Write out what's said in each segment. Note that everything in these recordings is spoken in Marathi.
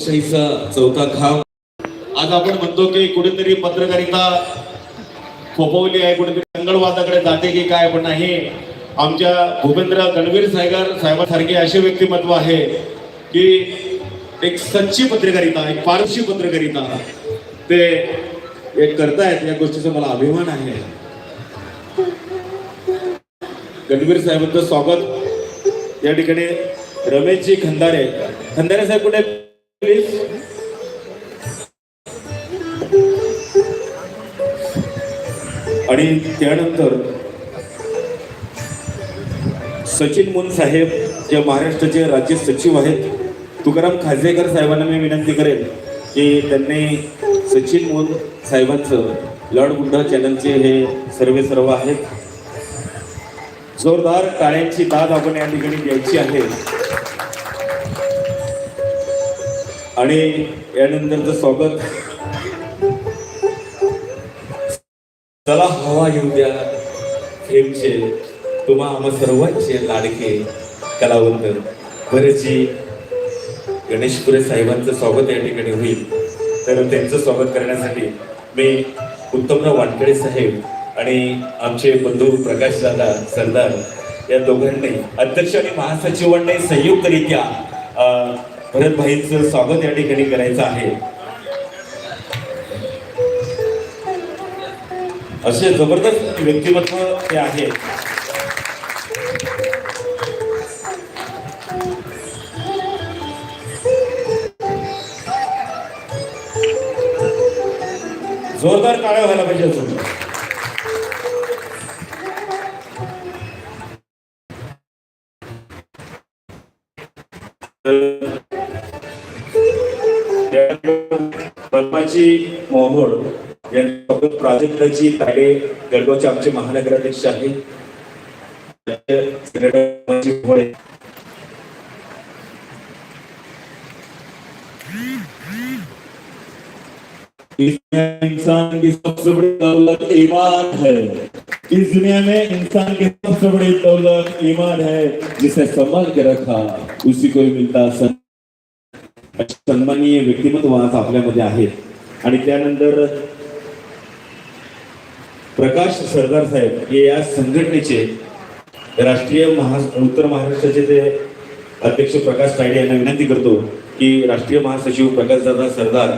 लोकशाहीचा चौथा खाव आज आपण म्हणतो की कुठेतरी पत्रकारिता खोपवली आहे कुठेतरी संगणवादाकडे जाते की काय पण नाही. आमच्या भूपेंद्र गणवीर सायगर साहेबांसारखे असे व्यक्तिमत्व आहे की एक सच्ची पत्रकारिता एक पारशी पत्रकारिता ते एक करतायत. या गोष्टीचा मला अभिमान आहे. गणवीर साहेबांचं स्वागत. या ठिकाणी रमेशजी खंदारे. खंदारे साहेब कुठे? आणि त्यानंतर सचिन मुन साहेब जे महाराष्ट्राचे राज्य सचिव आहेत तुकाराम खाजेकर साहेबांना मी विनंती करेन की त्यांनी सचिन मुन साहेबांचं लॉर्ड गुंडा चॅनलचे हे सर्वे सर्व आहेत. जोरदार टाळ्यांची दाद आपण या ठिकाणी द्यायची आहे. आणि यानंतरचं स्वागत चला हवा येऊ द्या. फेमचे तुम्हा आम्हा सर्वांचे लाडके कलावंत. बरेचशी गणेशपुरे साहेबांचं स्वागत या ठिकाणी होईल. तर त्यांचं स्वागत करण्यासाठी मी उत्तमराव वानकडे साहेब आणि आमचे बंधू प्रकाश दादा सरदार या दोघांनी अध्यक्ष आणि महासचिवांनी संयुक्तरित्या भरत भाईंचं स्वागत या ठिकाणी करायचं आहे. असे जबरदस्त व्यक्तिमत्व ते आहे. जोरदार काळ्या व्हायला पाहिजे अजून. पद्माची मोहोळ यांच्यासोबत प्राजक्ताची ताडे गडगावचे आमचे महानगराध्यक्ष आहेत. इंसान की सबसे बड़ी दौलत ईमान है इस दुनिया में इंसान की सबसे बड़ी दौलत ईमान है जिसे संभाल के रखा, उसी को मिलता सन सन्माननीय व्यक्तिमत्व आज आपल्यामध्ये आहेत. आणि त्यानंतर प्रकाश सरदार साहेब हे या संघटनेचे राष्ट्रीय महा उत्तर महाराष्ट्राचे ते अध्यक्ष प्रकाश तायडे यांना विनंती करतो की राष्ट्रीय महासचिव प्रकाश दादा सरदार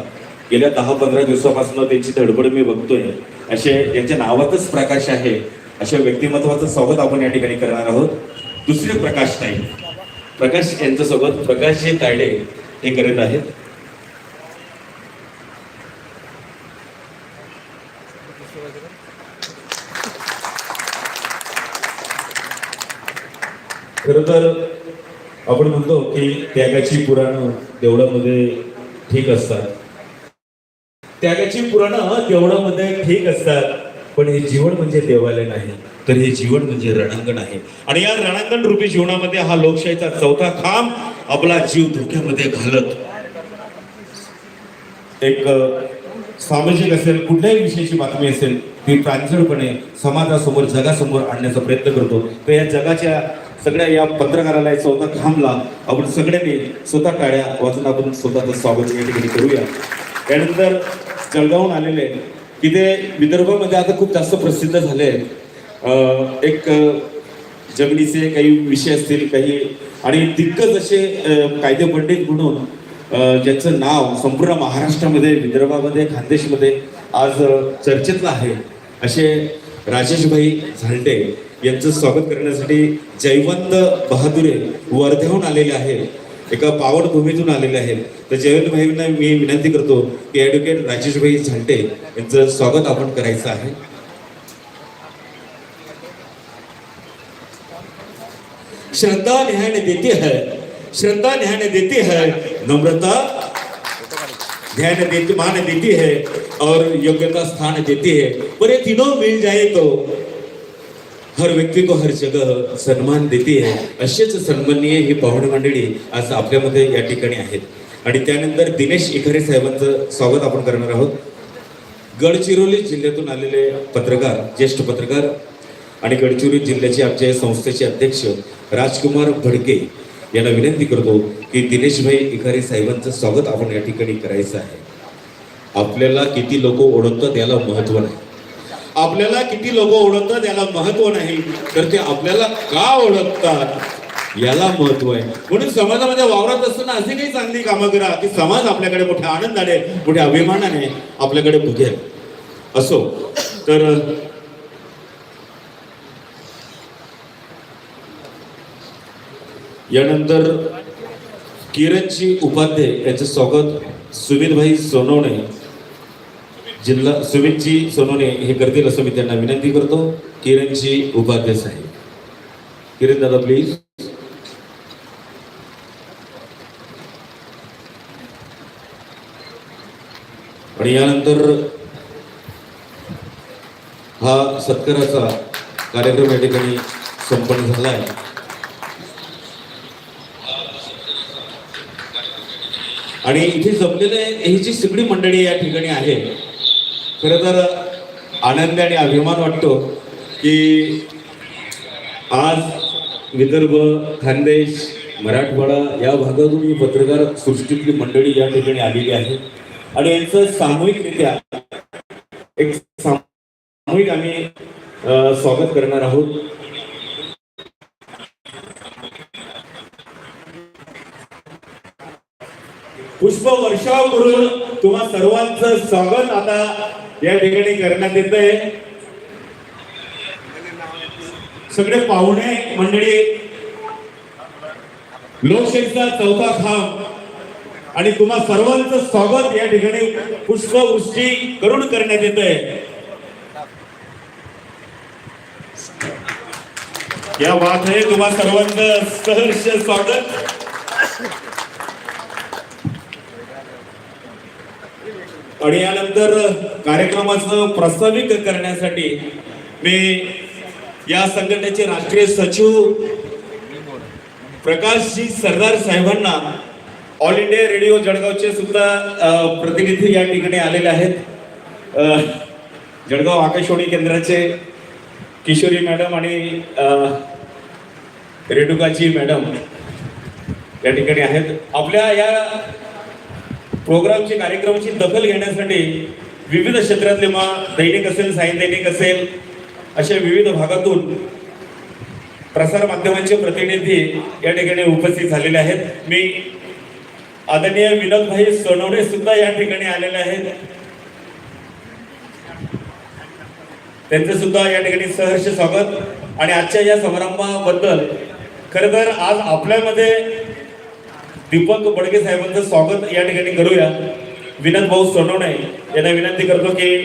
गेल्या दहा पंधरा दिवसापासून त्यांची धडपड मी बघतोय. असे यांच्या नावातच प्रकाश आहे अशा व्यक्तिमत्वाचं स्वागत आपण या ठिकाणी करणार आहोत. दुसरे प्रकाश ताईडे प्रकाश यांचं सोबत हे तायडे हे करीत आहेत. खर तर आपण म्हणतो की त्यागाची पुराणं देवळामध्ये ठीक असतात. त्यागाची पुराणं देवळामध्ये ठीक असतात पण हे जीवन म्हणजे देवालय नाही तर हे जीवन म्हणजे रणांगण आहे. आणि या रणांगण रूपी जीवनामध्ये हा लोकशाहीचा चौथा खांब आपला जीव धोक्यामध्ये घालत. एक सामाजिक असेल कुठल्याही विषयाची बातमी असेल ती प्रांजळपणे समाजासमोर जगासमोर आणण्याचा प्रयत्न करतो. तर या जगाच्या सगळ्या या पत्रकाराला या चौथा खांबला. आपण सगळ्यांनी स्वतः टाळ्या वाचून आपण स्वतःचं स्वागत या ठिकाणी करूया. त्यानंतर जळगावून आलेले की ते विदर्भामध्ये आता खूप जास्त प्रसिद्ध झाले. एक जमिनीचे काही विषय असतील काही आणि दिग्गज असे कायदे पंडित म्हणून ज्यांचं नाव संपूर्ण महाराष्ट्रामध्ये विदर्भामध्ये खानदेशमध्ये आज अ, चर्चेतलं आहे असे राजेशभाई झालटे यांचं स्वागत करण्यासाठी जयवंत बहादुरे वर्ध्याहून आलेले आहेत. एका पावनभूमीतून आलेले आहेत. तर जयवंत भाईंना मी विनंती करतो की ॲडव्होकेट राजेशभाई झालटे यांचं स्वागत आपण करायचं आहे. श्रद्धा ध्यान देती है. श्रद्धा ध्यान देती है. नम्रता ध्यान देती मान देती है. और योग्यता स्थान देती है. पर ये तीनों मिल जाए तो हर व्यक्ती को हर जगह सन्मान देते है. असेच सन्माननीय ही पाहुणे मंडळी आज आपल्यामध्ये या ठिकाणी आहेत. आणि त्यानंतर दिनेश इखरे साहेबांचं स्वागत आपण करणार आहोत. गडचिरोली जिल्ह्यातून आलेले पत्रकार ज्येष्ठ पत्रकार आणि गडचिरोली जिल्ह्याचे आमचे संस्थेचे अध्यक्ष राजकुमार भडके यांना विनंती करतो की दिनेशभाई इकारे साहेबांचं स्वागत आपण या ठिकाणी करायचं आहे. आपल्याला किती लोक ओळखतात याला महत्त्व नाही. आपल्याला किती लोक ओळखतात याला महत्त्व नाही. तर ते आपल्याला का ओळखतात याला महत्त्व आहे. म्हणून समाजामध्ये वावरत असताना असे काही चांगली कामं करा. की समाज आपल्याकडे मोठ्या आनंदाने मोठ्या अभिमानाने आपल्याकडे बघेल. असो. तर यानंतर किरणजी उपाध्याय यांचं स्वागत. सुमितभाई सोनवणे जिल्हा सुमितजी सोनवणे हे करतील असं मी त्यांना विनंती करतो. किरणजी उपाध्याय साहेब. किरण दादा प्लीज आणि यानंतर हा सत्काराचा कार्यक्रम या ठिकाणी संपन्न झाला आहे. आणि इथे जमलेले ही जी सगळी मंडळी या ठिकाणी आहे खरं तर आनंद आणि अभिमान वाटतो की आज विदर्भ खानदेश मराठवाडा या भागातून ही पत्रकार सृष्टीतली मंडळी या ठिकाणी आलेली आहे. आणि यांचं सामूहिकरित्या एक सामूहिक आम्ही स्वागत करणार आहोत. पुष्प वर्षाव करून तुम्हा सर्वांचं स्वागत आता या ठिकाणी करण्यात येत आहे सगळे पाहुणे मंडळी लोकशाहीचा चौथा खांब आणि तुम्हा सर्वांचं स्वागत या ठिकाणी पुष्पवृष्टी करून करण्यात येत आहे या बात आहे तुम्हा सर्वांचं सहर्ष स्वागत. आणि यानंतर कार्यक्रमाचं प्रास्ताविक करण्यासाठी मी या संघटनेचे राष्ट्रीय सचिव प्रकाशजी सरदार साहेबांना ऑल इंडिया रेडिओ जळगावचे सुद्धा प्रतिनिधी या ठिकाणी आलेले आहेत. जळगाव आकाशवाणी केंद्राचे किशोरी मॅडम आणि रेणुकाजी मॅडम या ठिकाणी आहेत. आपल्या या प्रोग्रामची कार्यक्रमाची दखल घेण्यासाठी विविध क्षेत्रातले मग दैनिक असेल साई दैनिक असेल अशा विविध भागातून प्रसार माध्यमांचे प्रतिनिधी या ठिकाणी उपस्थित झालेले आहेत. मी आदरणीय विनोदभाई सोनवणे सुद्धा या ठिकाणी आलेले आहेत. त्यांचं सुद्धा या ठिकाणी सहर्ष स्वागत. आणि आजच्या या समारंभाबद्दल खरं तर आज आपल्यामध्ये दीपक बडगे साहेबांचं स्वागत या ठिकाणी करूया. विनंत भाऊ सोनवणे यांना विनंती करतो की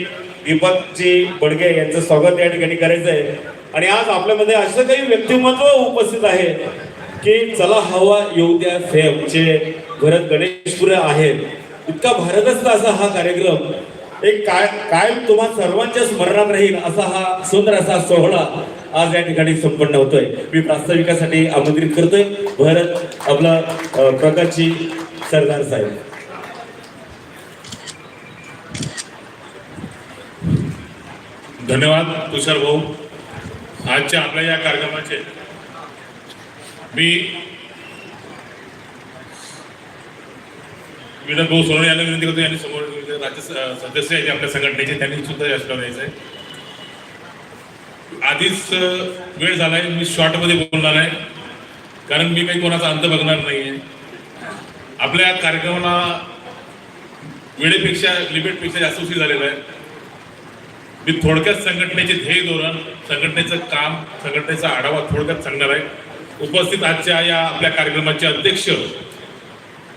दीपकजी बडगे यांचं स्वागत या ठिकाणी करायचं आहे आणि आज आपल्यामध्ये असं काही व्यक्तिमत्व उपस्थित आहे की चला हवा येऊ द्या फेम भरत गणेशपुरे आहेत. इतका भारदस्त असा हा कार्यक्रम एक काय कायम तुम्हा सर्वांच्या स्मरणात राहील असा हा सुंदर असा सोहळा आज या ठिकाणी संपन्न होतोय. मी प्रास्ताविकासाठी आमंत्रित करतोय. भरत आपला प्रकाशजी सरदार साहेब. धन्यवाद तुषार भाऊ. आजच्या आपल्या या कार्यक्रमाचे मी विनोद भाऊ सोनवणे यांना विनंती करतो यांनी समोर राज्य सदस्य आहेत आपल्या संघटनेचे त्यांनी सुद्धा या श्लोक आहे आधीच वेळ वेळ झालाय मी शॉर्टमध्ये बोलणार आहे. कारण मी काही कोणाचा अंत बघणार नाहीये. आपल्या कार्यक्रमाला वेळेपेक्षा लिमिटपेक्षा जास्त उशीर झालेला आहे. मी थोडक्यात संघटनेचे ध्येय धोरण संघटनेचं काम संघटनेचा आढावा थोडक्यात सांगणार आहे. उपस्थित आजच्या या आपल्या कार्यक्रमाचे अध्यक्ष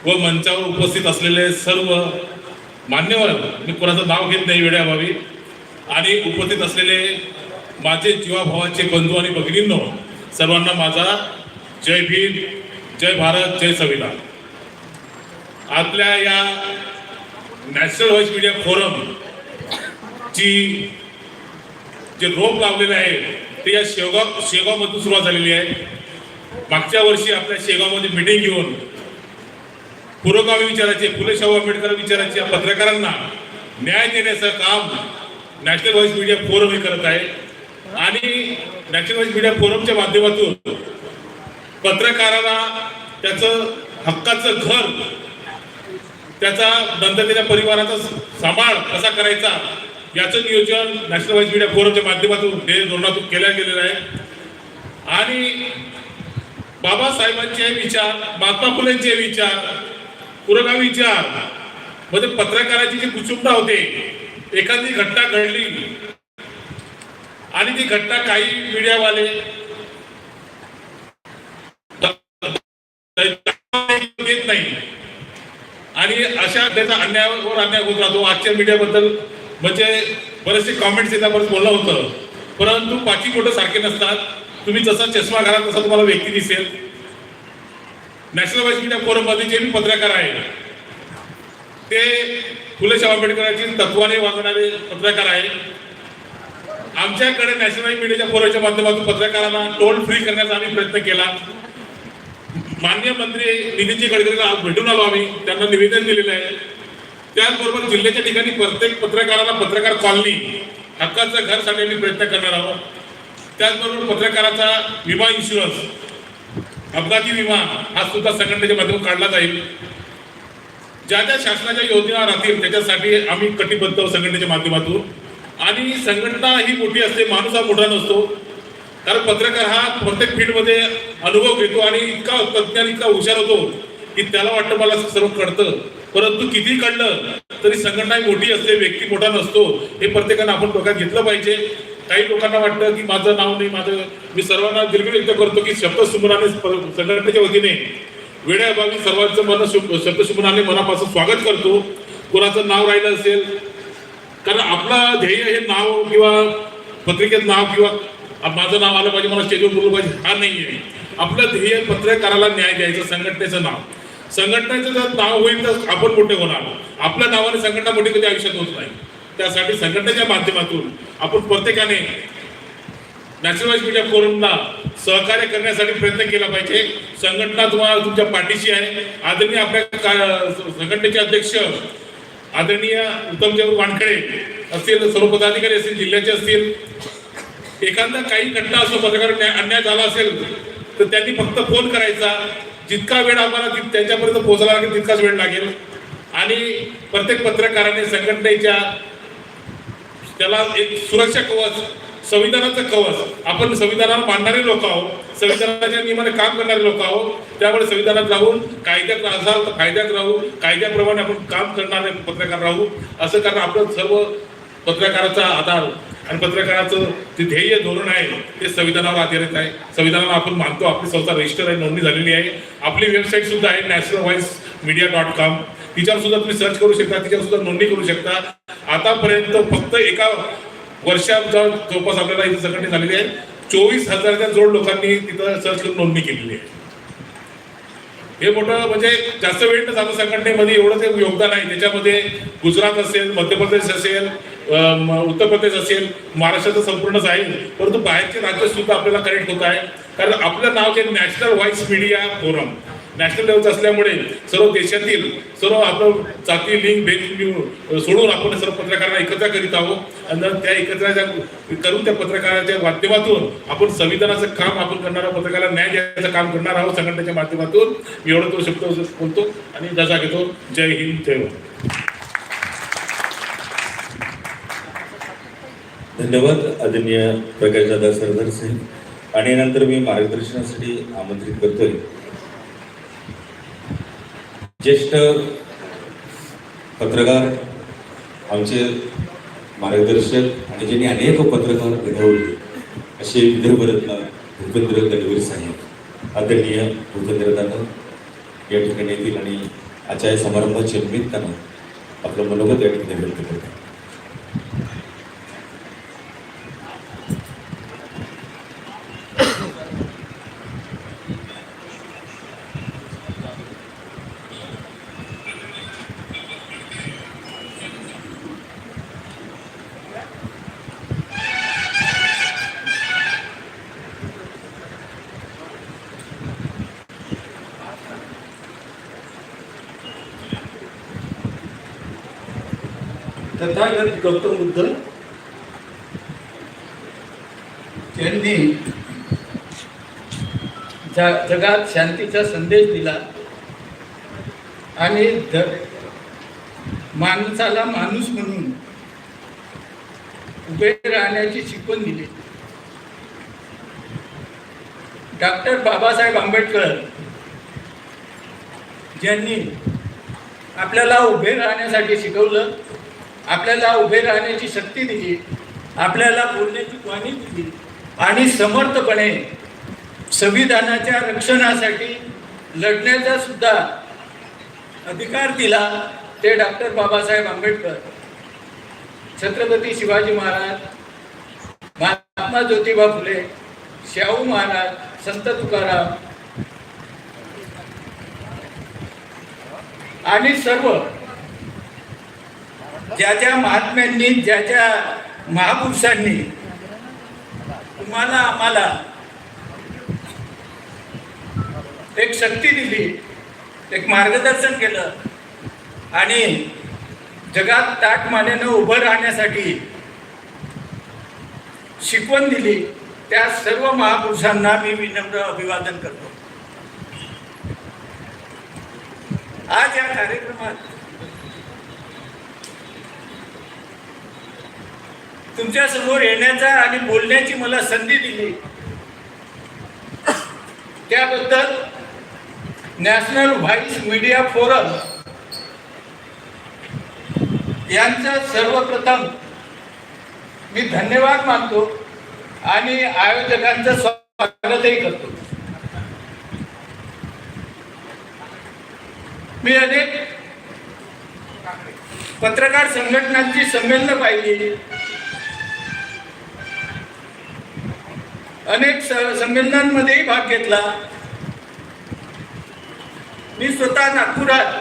व मंचावर उपस्थित असलेले सर्व मान्यवर मी कोणाचं नाव घेत नाही वेळेअभावी आणि उपस्थित असलेले माझे जीवाभावाचे बंधू आणि भगिनींनो सर्वांना माझा जय भीम जय भारत जय संविधान आपल्या या नॅशनल व्हॉइस मीडिया फोरम ची जे रोप लावलेलं आहे ते या शेवगाव शेगावमधून सुरुवात झालेली आहे. मागच्या वर्षी आपल्या शेगावमध्ये मिटिंग घेऊन पुरोगामी विचाराचे फुले शाहू आंबेडकर विचाराच्या पत्रकारांना न्याय देण्याचं काम नॅशनल व्हॉइस मीडिया फोरम हे करत आहे. आणि नॅशनल मीडिया फोरमच्या माध्यमातून पत्रकाराला त्याचं हक्काचं घर त्याचा नंतर त्याच्या परिवाराचा सांभाळ कसा करायचा याचं नियोजन नॅशनल व्हाईस मीडिया फोरमच्या माध्यमातून धोरणातून केल्या गेलेलं आहे. आणि बाबासाहेबांचे विचार महात्मा फुलेंचे विचार पुरगाव विचारमध्ये पत्रकाराची जी कुचुंबा होते एखादी घटना घडली आणि ती घटना काही मीडियावाले देत नाही. आणि अशा त्याचा अन्यायावर अन्याय होत राहतो. आजच्या मीडियाबद्दल म्हणजे बरेचसे कॉमेंट्स येतात बरंच बोललं होतं. परंतु बाकी कुठं सारखे नसतात. तुम्ही जसा चष्मा घाला तसा तुम्हाला व्यक्ती दिसेल. नॅशनल वाईज मीडिया फोरममध्ये जे मी पत्रकार आहे ते फुले शाहू आंबेडकरांची तत्वाने वागणारे पत्रकार आहे आमच्याकडे नॅशनल मीडियाच्या फोरमच्या माध्यमातून पत्रकारांना टोल फ्री करण्याचा आम्ही प्रयत्न केला. मान्य मंत्री नितीनजी गडकरीला आज भेटून आलो आम्ही. त्यांना निवेदन दिलेलं आहे. त्याचबरोबर जिल्ह्याच्या ठिकाणी प्रत्येक पत्रकाराला पत्रकार कॉलनी हक्काचं घरसाठी आम्ही प्रयत्न करणार आहोत. त्याचबरोबर पत्रकाराचा विमा इन्शुरन्स अपघाती विमा हा सुद्धा संघटनेच्या माध्यमातून काढला जाईल. ज्या ज्या शासनाच्या योजना राहतील त्याच्यासाठी आम्ही कटिबद्ध आहोत संघटनेच्या माध्यमातून. आणि संघटना ही मोठी असते माणूस हा मोठा नसतो. कारण पत्रकार हा प्रत्येक फील्डमध्ये अनुभव घेतो आणि इतका तज्ञान इतका हुशार होतो की त्याला वाटतं मला सर्व कळतं. परंतु किती कळलं तरी संघटना ही मोठी असते व्यक्ती मोठा नसतो. हे प्रत्येकानं आपण डोक्यात घेतलं पाहिजे. काही लोकांना वाटतं की माझं नाव नाही माझं मी सर्वांना दीर्घ व्यक्त करतो की शब्दसुमनाने संघटनेच्या वतीने वेळेअभावी सर्वांचं मन शब्दसुमनाने मनापासून स्वागत करतो. कोणाचं नाव राहिलं असेल कारण आपलं ध्येय हे नाव किंवा पत्रिकेत नाव किंवा माझं नाव आलं पाहिजे मला स्टेजवर बोललं पाहिजे हा नाही आहे आपलं ध्येय पत्रकाराला न्याय द्यायचं संघटनेचं नाव. संघटनेचं जर नाव होईल तर आपण मोठे होणार. आपल्या नावाने संघटना मोठी कधी आयुष्यात होत नाही. त्यासाठी संघटनेच्या माध्यमातून आपण प्रत्येकाने नॅशनलाइज मीडिया फोरमला सहकार्य करण्यासाठी प्रयत्न केला पाहिजे. संघटना तुम्हाला तुमच्या पाठीशी आहे. आदरणीय आपल्या का- संघटनेचे अध्यक्ष आदरणीय उत्तमदेव वानखडे असतील सर्व पदाधिकारी असतील जिल्ह्याचे असतील. एखादा काही घटना असो पत्रकार न्याय- अन्याय झाला असेल तर त्यांनी फक्त फोन करायचा. जितका वेळ आम्हाला ति- त्यांच्यापर्यंत पोहोचायला लागेल तितकाच वेळ लागेल. आणि प्रत्येक पत्रकाराने संघटनेच्या त्याला एक सुरक्षा कवच संविधानाचं कवच आपण संविधानावर मांडणारे लोक आहोत. संविधानाच्या नियमाने काम करणारे लोक आहोत. त्यामुळे संविधानात राहून कायद्यात असाल तर कायद्यात राहू कायद्याप्रमाणे आपण काम करणारे पत्रकार राहू असं कारण आपलं सर्व पत्रकाराचा आधार आणि पत्रकाराचं जे ध्येय धोरण आहे ते संविधानावर आधारित आहे. संविधानाला आपण मानतो आपली संस्था रजिस्टर आहे नोंदणी झालेली आहे. आपली वेबसाईट सुद्धा आहे national voice media dot com तिच्यावर सुद्धा तुम्ही सर्च करू शकता तिच्यावर सुद्धा नोंदणी करू शकता. आतापर्यंत फक्त एका वर्षा जवळपास आपल्याला इथे संघटना झालेली आहे चोवीस हजारच्या जोड लोकांनी तिथं सर्च करून नोंदणी केलेली आहे. हे मोठं म्हणजे जास्त वेळ न जातं संघटनेमध्ये एवढं ते योगदान आहे. त्याच्यामध्ये गुजरात असेल मध्य प्रदेश असेल उत्तर प्रदेश असेल महाराष्ट्राचं संपूर्णच आहे. परंतु बाहेरचे राज्य सुद्धा आपल्याला कनेक्ट होत आहे. कारण आपलं नाव जे national voice media forum national लेवलचं असल्यामुळे सर्व देशातील सर्व आपलं जाती लिंग भेद सोडून आपण सर्व पत्रकारांना एकत्र करीत आहोत. आणि त्या एकत्र करून त्या पत्रकाराच्या माध्यमातून आपण संविधानाचं काम आपण करणार आहोत पत्रकाराला न्याय द्यायचं काम करणार आहोत संघटनेच्या माध्यमातून मी एवढं तो शब्द बोलतो आणि रजा घेतो. जय हिंद जय भारत. धन्यवाद आदरणीय प्रकाशदादा सरदार साहेब. आणि नंतर मी मार्गदर्शनासाठी आमंत्रित करतोय. ज्येष्ठ पत्रकार आमचे मार्गदर्शक आणि ज्यांनी अनेक पत्रकार घडवले असे विदर्भरत्न भूपेंद्र दलवीर साहेब. आदरणीय भूपेंद्र दादा या ठिकाणी येतील आणि आजच्या या समारंभाच्या निमित्तानं आपलं मनोगत या ठिकाणी व्यक्त करतात तथागत गौतम बुद्ध त्यांनी जगात शांतीचा संदेश दिला आणि माणसाला माणूस म्हणून उभे राहण्याची शिकवण दिली. डॉक्टर बाबासाहेब आंबेडकर ज्यांनी आपल्याला उभे राहण्यासाठी शिकवलं आपल्याला उभे राहण्याची शक्ती दिली आपल्याला बोलण्याची ग्वाही दिली आणि समर्थपणे संविधानाच्या रक्षणासाठी लढण्याचा सुद्धा अधिकार दिला ते डॉक्टर बाबासाहेब आंबेडकर. छत्रपती शिवाजी महाराज महात्मा ज्योतिबा फुले शाहू महाराज संत तुकाराम आणि सर्व ज्या ज्या महात्म्यांनी ज्या ज्या महापुरुषांनी तुम्हाला आम्हाला एक शक्ती दिली एक मार्गदर्शन केलं आणि जगात ताट मानेनं उभं राहण्यासाठी शिकवण दिली त्या सर्व महापुरुषांना मी विनम्र अभिवादन करतो. आज या कार्यक्रमात तुमच्यासमोर येण्याचा आणि बोलण्याची मला संधी दिली. त्याबद्दल नॅशनल व्हाईस मीडिया फोरम यांचा सर्वप्रथम मी धन्यवाद मानतो आणि आयोजकांचं स्वागतही करतो. मी अनेक पत्रकार संघटनांची संमेलनं पाहिली. अनेक संमेलनांमध्येही भाग घेतला. मी स्वतः नागपुरात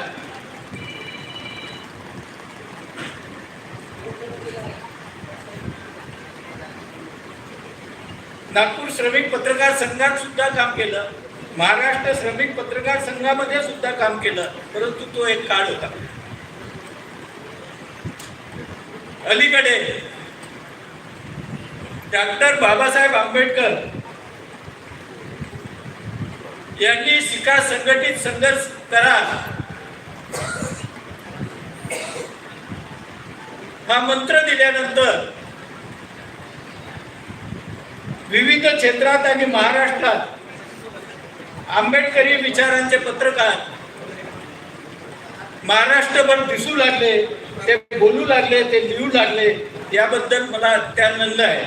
नागपूर श्रमिक पत्रकार संघात सुद्धा काम केलं. महाराष्ट्र श्रमिक पत्रकार संघामध्ये सुद्धा काम केलं. परंतु तो एक काळ होता. अलीकडे डॉक्टर बाबासाहेब आंबेडकर यांनी शिका संघटित संघर्ष करा हा मंत्र दिल्यानंतर विविध क्षेत्रात आणि महाराष्ट्रात आंबेडकरी विचारांचे पत्रकार महाराष्ट्रभर दिसू लागले ते बोलू लागले ते लिहू लागले याबद्दल मला अत्यानंद आहे.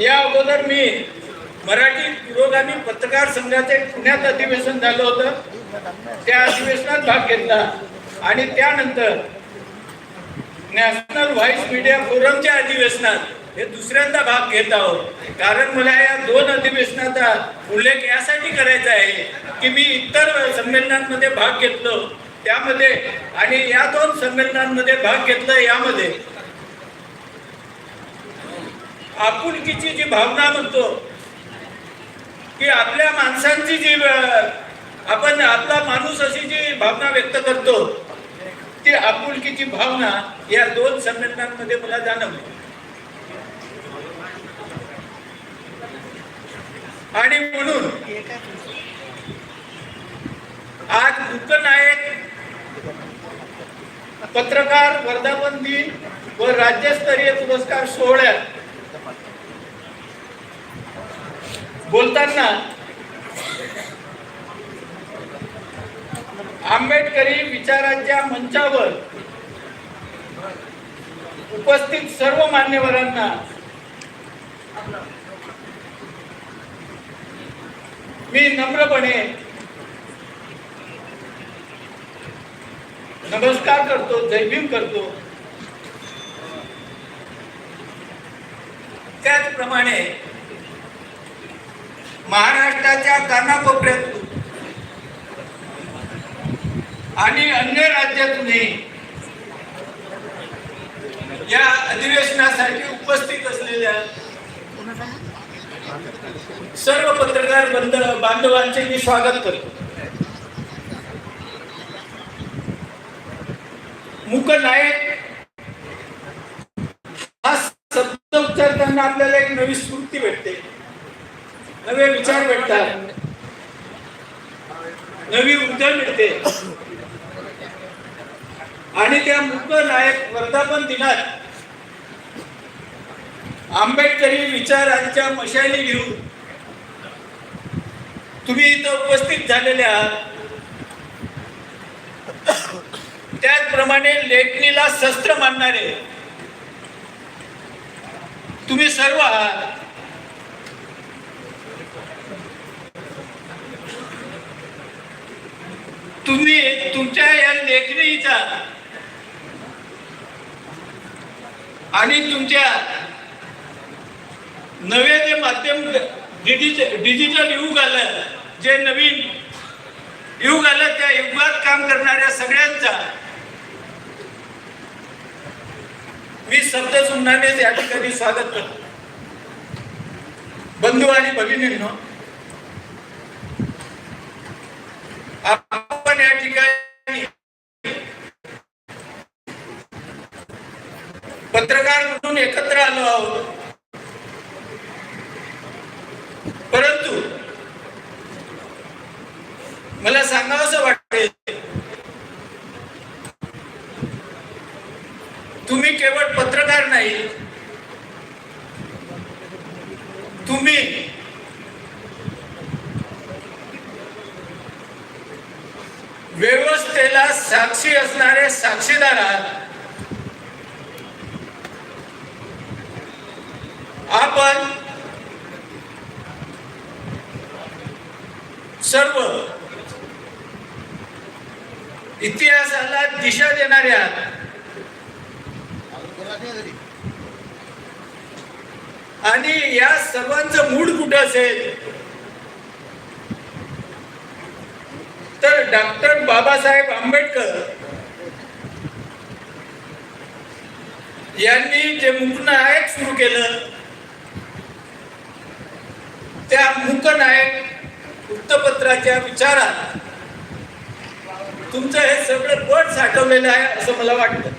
या अगोदर मी मराठी पुरोगामी पत्रकार संघाचे पुण्यात अधिवेशन झालं होतं. त्या अधिवेशनात भाग घेतला. आणि त्यानंतर नॅशनल व्हाईस मीडिया फोरमच्या अधिवेशनात हे दुसऱ्यांदा भाग घेत आहोत. कारण मला या दोन अधिवेशनाचा उल्लेख यासाठी करायचा आहे की मी इतर संमेलनांमध्ये भाग घेतलो. त्यामध्ये आणि या दोन संमेलनांमध्ये भाग घेतला यामध्ये आपुलकीची जी भावना म्हणतो की आपल्या माणसांची जी आपण आपला माणूस अशी जी भावना व्यक्त करतो ती आपुलकीची भावना या दोन संमेलनांमध्ये मला जाणवली. आणि म्हणून आज मूकनायक पत्रकार वर्धापन दिन व राज्यस्तरीय पुरस्कार सोहळ्यात बोलताना आंबेडकरी विचारांच्या मंचावर उपस्थित सर्व मान्यवरांना मी नम्रपणे नमस्कार करतो जयभीम करतो. त्याचप्रमाणे महाराष्ट्राच्या कानाकोपऱ्यातून. आणि अन्य राज्यातूनही या अधिवेशनासाठी उपस्थित असलेल्या सर्व पत्रकार बंध बांधवांचे मी स्वागत करतो. मुक नायक हा शब्द उच्चारताना आपल्याला एक नवी स्फूर्ती भेटते. नवे विचार भेटतात नवी ऊर्जा मिळते. आणि त्या मुक्त नायक वर्धापन दिनात आंबेडकरी विचारांच्या मशाली घेऊन तुम्ही इथं उपस्थित झालेले आहात. त्याचप्रमाणे लेखणीला शस्त्र मानणारे तुम्ही सर्व आहात. तुम्ही तुमच्या या लेखणीचा आणि तुमच्या नवे जे माध्यम डिजिटल युग आलं जे नवीन युग आलं त्या युगात काम करणाऱ्या सगळ्यांचा मी शब्द सुमनाने या ठिकाणी स्वागत करतो. बंधू आणि भगिनींनो आपण या ठिकाणी पत्रकार म्हणून एकत्र आलो आहोत. परंतु मला सांगावं वाटेल तुम्ही केवळ पत्रकार नाही तुम्ही व्यवस्थेला साक्षी असणारे साक्षीदार आहात आपण सर्व इतिहासाला दिशा देणारे आहात आणि या सर्वांचं मूड कुठं असेल तर डॉक्टर बाबासाहेब आंबेडकर यांनी जे मुकनायक सुरू केलं त्या मुकनायक वृत्तपत्राच्या विचारात तुमचं हे सगळं पट साठवलेलं आहे असं मला वाटतं.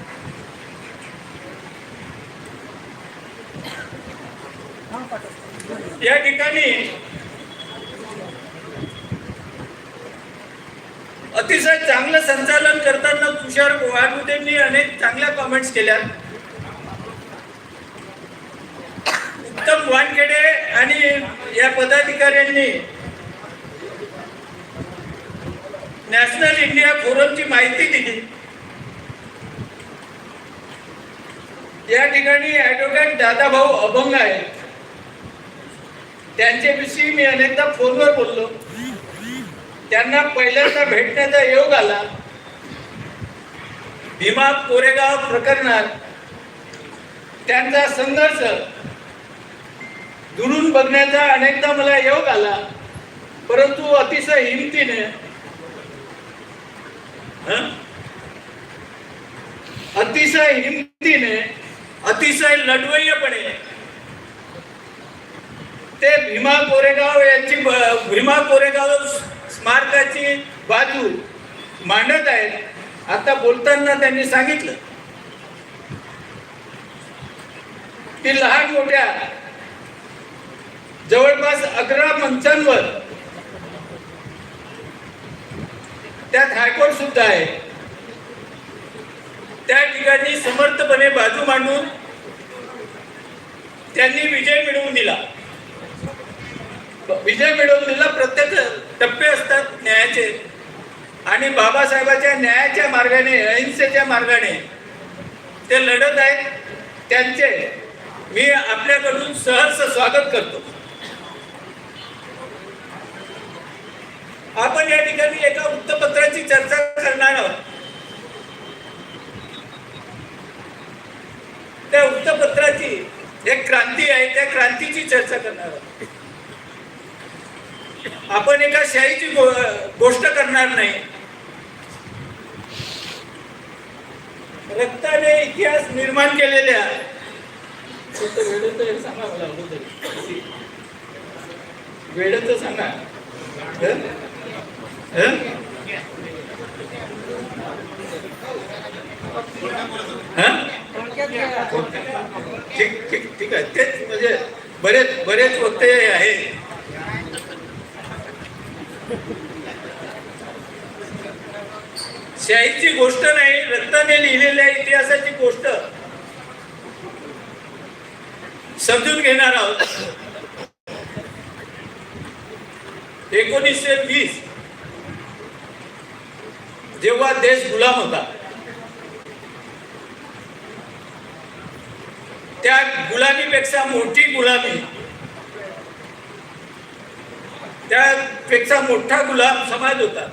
या ठिकाणी अतिशय चांगलं संचालन करताना तुषार वाघुदेंनी अनेक चांगल्या कॉमेंट्स केल्या उत्तम वानखेडे आणि या पदाधिकाऱ्यांनी नॅशनल इंडिया फोरमची माहिती दिली. या ठिकाणी ॲडव्होकेट दादाभाऊ अभंग आहे त्यांच्याविषयी मी अनेकदा फोनवर बोललो. त्यांना पहिल्यांदा भेटण्याचा योग आला. भीमा कोरेगाव प्रकरणात त्यांचा संघर्ष दुरून बघण्याचा अनेकदा मला योग आला. परंतु अतिशय हिमतीने अतिशय हिमतीने अतिशय लढवय्यपणे ते भीमा कोरेगाव यांची भीमा कोरेगाव स्मारकाची बाजू मांडत आहेत. आता बोलताना त्यांनी सांगितलं. की लहान मोठ्या जवळपास अकरा मंचांवर. त्यात हायकोर्ट सुद्धा आहे. त्या ठिकाणी समर्थपणे बाजू मांडून त्यांनी विजय मिळवून दिला. विजय मिळवून दिला प्रत्येक टप्पे असतात न्यायाचे. आणि बाबासाहेबाच्या न्यायाच्या मार्गाने अहिंसेच्या मार्गाने ते लढत आहेत. त्यांचे मी आपल्याकडून सहर्ष स्वागत करतो. आपण या ठिकाणी एका वृत्तपत्राची चर्चा करणार आहोत. त्या वृत्तपत्राची एक क्रांती आहे त्या क्रांतीची चर्चा करणार आहोत. आपण एका शाहीची गोष्ट करणार नाही. रक्ताने इतिहास निर्माण केलेल्या फक्त सांगा मला अगोदर. तर सांगा. ठीक ठीक ठीक आहे तेच म्हणजे बरेच बरेच वक्ते आहेत शाहीची गोष्ट नाही रक्ताने लिहिलेल्या इतिहासाची गोष्ट. समजून घेणार आहोत. एकोणीसशे वीस जेव्हा देश गुलाम होता त्या गुलामीपेक्षा मोठी गुलामी त्यापेक्षा मोठा गुलाम समाज होता.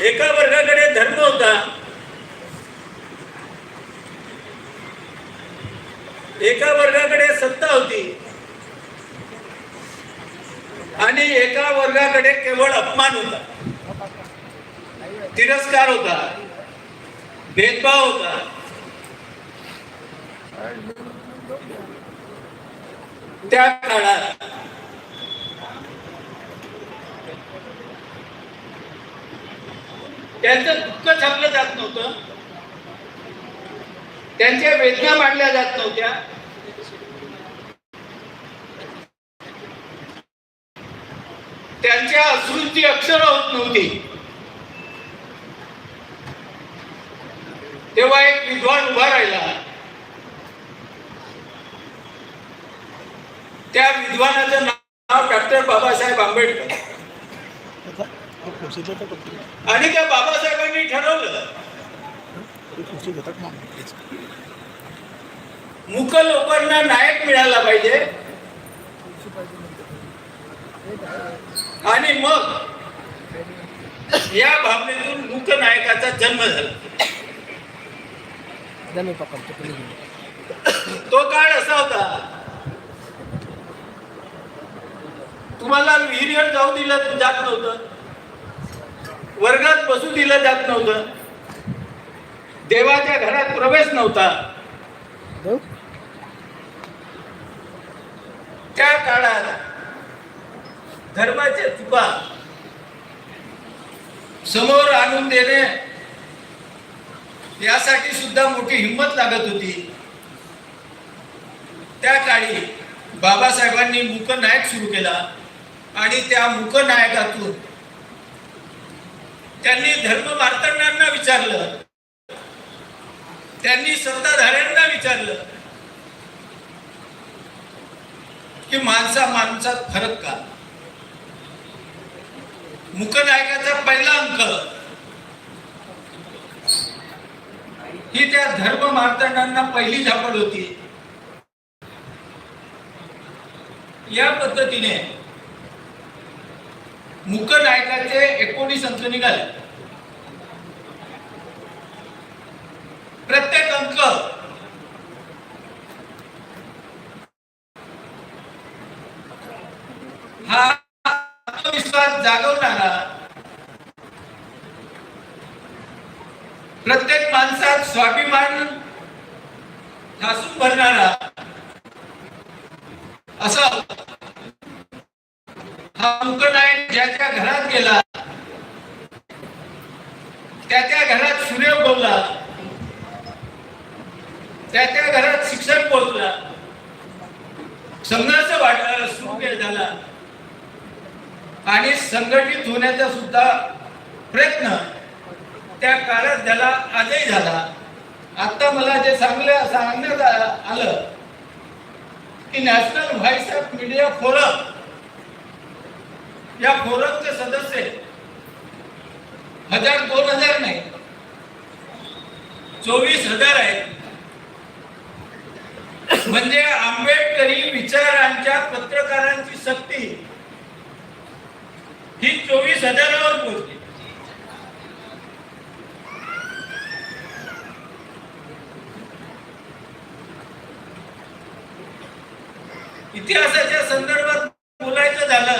एका वर्गाकडे धर्म होता. एका वर्गाकडे सत्ता होती. आणि एका वर्गाकडे केवळ अपमान होता. तिरस्कार होता. भेदभाव होता. त्या काळात त्यांचं दुःख छापलं जात नव्हतं. त्यांच्या वेदना मांडल्या जात नव्हत्या. त्याच्या अश्रूंची अक्षर होत नव्हती. तेव्हा एक विद्वान उभा राहिला. त्या विद्वानाचं नाव डॉक्टर बाबासाहेब आंबेडकर. आणि त्या बाबासाहेबांनी ठरवलं मुक लोकांना नायक मिळाला पाहिजे. आणि मग या भावनेतून मूक नायकाचा जन्म झाला. तो काळ असा होता तुम्हाला विहिरीवर जाऊ दिलं जात नव्हतं वर्गात बसू दिलं जात नव्हतं देवाच्या घरात प्रवेश नव्हता. त्या काळात धर्माच्या चुका समोर आणून देणे यासाठी सुद्धा मोठी हिंमत लागत होती. त्या काळी बाबासाहेबांनी मूक नायक सुरू केला आणि त्या मूक नायकातून त्यांनी धर्म मार्तंडांना विचारलं. त्यांनी सत्ताधाऱ्यांना विचारलं की माणसा माणसात फरक का? मुकनायकाचा पहिला अंक. ही त्या धर्म मार्तंडांना पहिली झापड होती. या पद्धतीने मुकनायकाचे एकोणीस अंक निघाले. प्रत्येक अंक हा आत्मविश्वास जागवणारा प्रत्येक माणसात स्वाभिमान ठासून भरणारा असा हा मुकनायक ज्याच्या घरात गेला त्याच्या घरात सूर्य उगवला त्याच्या घरात शिक्षण पोहोचला संघर्ष वाढ सुरू केला झाला. आणि संघटित होण्याचा सुद्धा प्रयत्न त्या काळात झाला आजही झाला आता मला जे सांगलं सांगण्यात आलं की national voice of media forum या फोरमचे सदस्य हजार दोन हजार नाही चोवीस हजार आहेत. म्हणजे आंबेडकरी विचारांच्या पत्रकारांची सक्ती ही चोवीस हजारावर पोहोचली. इतिहासाच्या संदर्भात बोलायचं झालं